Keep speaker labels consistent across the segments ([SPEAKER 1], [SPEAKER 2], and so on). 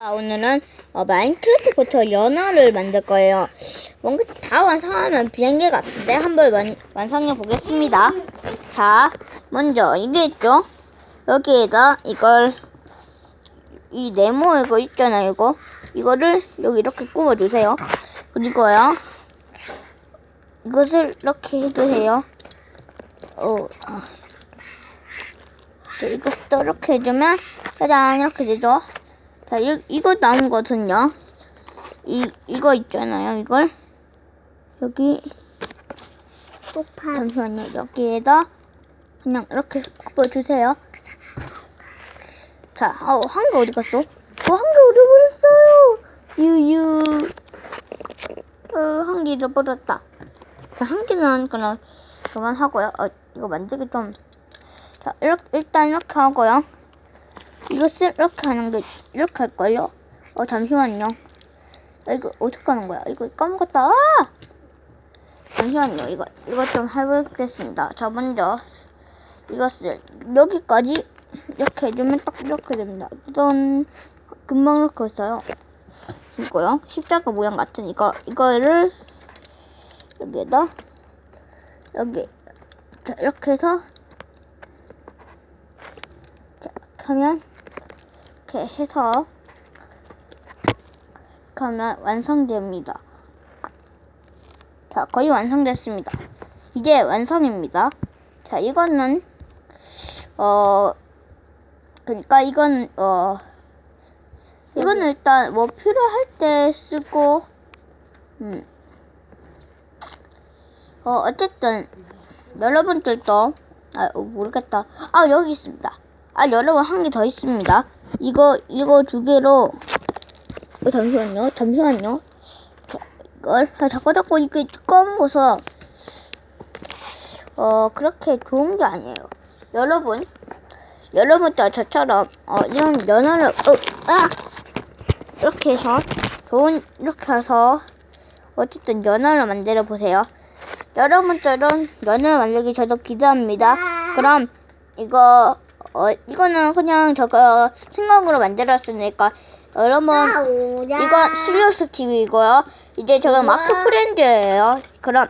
[SPEAKER 1] 아, 오늘은 어, 마인크래프트부터 연어를 만들 거예요. 뭔가 다 완성하면 비행기 같은데 한번 완, 완성해 보겠습니다. 자, 먼저 이게 있죠? 여기에다 이걸 이 네모 이거 있잖아요, 이거. 이거를 여기 이렇게 꼽아 주세요. 그리고요. 이것을 이렇게 해주세요. 어, 아. 자, 이것도 이렇게 해주면 짜잔 이렇게 되죠. 자, 이, 이거 나온 거거든요. 이, 이거 있잖아요, 이걸. 여기,
[SPEAKER 2] 폭파
[SPEAKER 1] 잠시만요. 여기에다 그냥 이렇게 꼽아주세요. 자, 어, 한 개 어디 갔어? 어, 한 개 잃어버렸어요! 유유. 어, 한 개 잃어버렸다. 자, 한 개는 그냥 그만하고요. 어, 이거 만들기 좀. 자, 이렇게, 일단 이렇게 하고요. 이것을 이렇게 하는 게 이렇게 할 거예요. 어 잠시만요. 아, 이거 어떻게 하는 거야? 이거 까먹었다. 아! 잠시만요. 이거 이거 좀 해보겠습니다. 자 먼저 이것을 여기까지 이렇게 해주면 딱 이렇게 됩니다. 이건 금방 이렇게 했어요. 이거요. 십자가 모양 같은 이거 이거를 여기에다 여기 자, 이렇게 해서 자, 하면 이렇게 해서 하면 완성됩니다. 자, 거의 완성됐습니다. 이제 완성입니다. 자, 이거는 어 그러니까 이건 어 이거는 일단 뭐 필요할 때 쓰고 음. 어 어쨌든 여러분들도 아 어, 모르겠다. 아 여기 있습니다. 아 여러분 한 개 더 있습니다. 이거 이거 두 개로 어, 잠시만요. 잠시만요. 자, 이걸 아, 자꾸 자꾸 이게 검어서 어 그렇게 좋은 게 아니에요. 여러분 여러분도 저처럼 어 이런 연어를 어, 아! 이렇게 해서 좋은 이렇게 해서 어쨌든 연어를 만들어 보세요. 여러분들은 연어를 만들기 저도 기대합니다. 그럼 이거 어 이거는 그냥 저거 생각으로 만들었으니까 여러분 이건 시리어스 TV이고요. 이제 저는 마크 프렌드예요. 그럼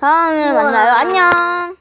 [SPEAKER 1] 다음에 만나요. 안녕.